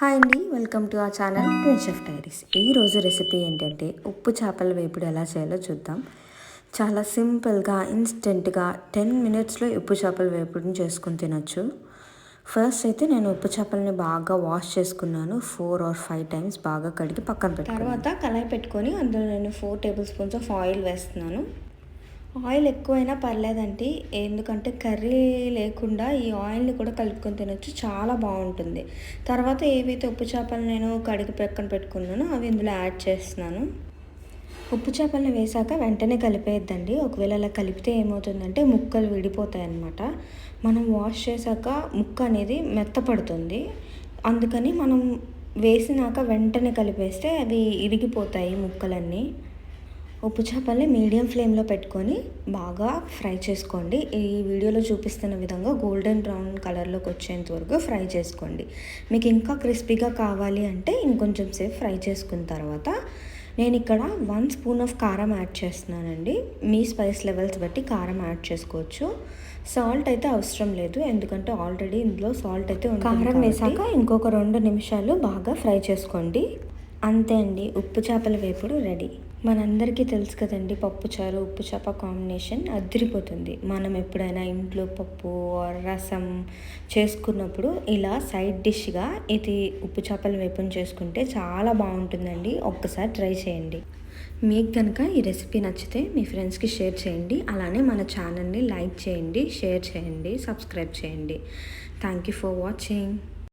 Hi అండి welcome to ఆ channel twin chef diaries ఈరోజు రెసిపీ ఏంటంటే ఉప్పు చేపల వేపుడు ఎలా చేయాలో చూద్దాం. చాలా సింపుల్గా ఇన్స్టెంట్గా టెన్ మినిట్స్లో ఉప్పు చేపల వేపుడుని చేసుకుని తినొచ్చు. ఫస్ట్ అయితే నేను ఉప్పు చేపలని బాగా వాష్ చేసుకున్నాను. ఫోర్ ఆర్ ఫైవ్ టైమ్స్ బాగా కడిగి పక్కన పెట్టాను తర్వాత కళాయి పెట్టుకొని అందులో నేను four tablespoons of oil వేస్తున్నాను. ఆయిల్ ఎక్కువైనా పర్లేదండి. ఎందుకంటే కర్రీ లేకుండా ఈ ఆయిల్ని కూడా కలుపుకొని తినొచ్చు. చాలా బాగుంటుంది. తర్వాత ఏవైతే ఉప్పు చేపలు నేను కడిగి పక్కన పెట్టుకున్నానో అవి ఇందులో యాడ్ చేస్తున్నాను. ఉప్పు చేపలను వేసాక వెంటనే కలిపేయద్దండి. ఒకవేళ అలా కలిపితే ఏమవుతుందంటే ముక్కలు విడిపోతాయి అన్నమాట మనం వాష్ చేశాక ముక్క అనేది మెత్తపడుతుంది. అందుకని మనం వేసినాక వెంటనే కలిపేస్తే అవి ఇరిగిపోతాయి ముక్కలన్నీ. ఉప్పు చేపల్ని మీడియం ఫ్లేమ్లో పెట్టుకొని బాగా ఫ్రై చేసుకోండి. ఈ వీడియోలో చూపిస్తున్న విధంగా గోల్డెన్ బ్రౌన్ కలర్లోకి వచ్చేంత వరకు ఫ్రై చేసుకోండి. మీకు ఇంకా క్రిస్పీగా కావాలి అంటే ఇంకొంచెం సేపు ఫ్రై చేసుకున్న తర్వాత నేను ఇక్కడ వన్ స్పూన్ ఆఫ్ కారం యాడ్ చేస్తున్నానండి. మీ స్పైస్ లెవెల్స్ బట్టి కారం యాడ్ చేసుకోవచ్చు. సాల్ట్ అయితే అవసరం లేదు ఎందుకంటే ఆల్రెడీ ఇందులో సాల్ట్ అయితే కారం వేసాక ఇంకొక రెండు నిమిషాలు బాగా ఫ్రై చేసుకోండి. అంతే అండి ఉప్పు చేపల వేపుడు రెడీ. మనందరికీ తెలుసు కదండి పప్పు చారు ఉప్పు చేప కాంబినేషన్ అదిరిపోతుంది. మనం ఎప్పుడైనా ఇంట్లో పప్పు రసం చేసుకున్నప్పుడు ఇలా సైడ్ డిష్గా ఇది ఉప్పు చేపల వేపుని చేసుకుంటే చాలా బాగుంటుందండి. ఒక్కసారి ట్రై చేయండి. మీకు కనుక ఈ రెసిపీ నచ్చితే మీ ఫ్రెండ్స్కి షేర్ చేయండి. అలానే మన ఛానల్ని లైక్ చేయండి షేర్ చేయండి సబ్స్క్రైబ్ చేయండి. Thank you for watching.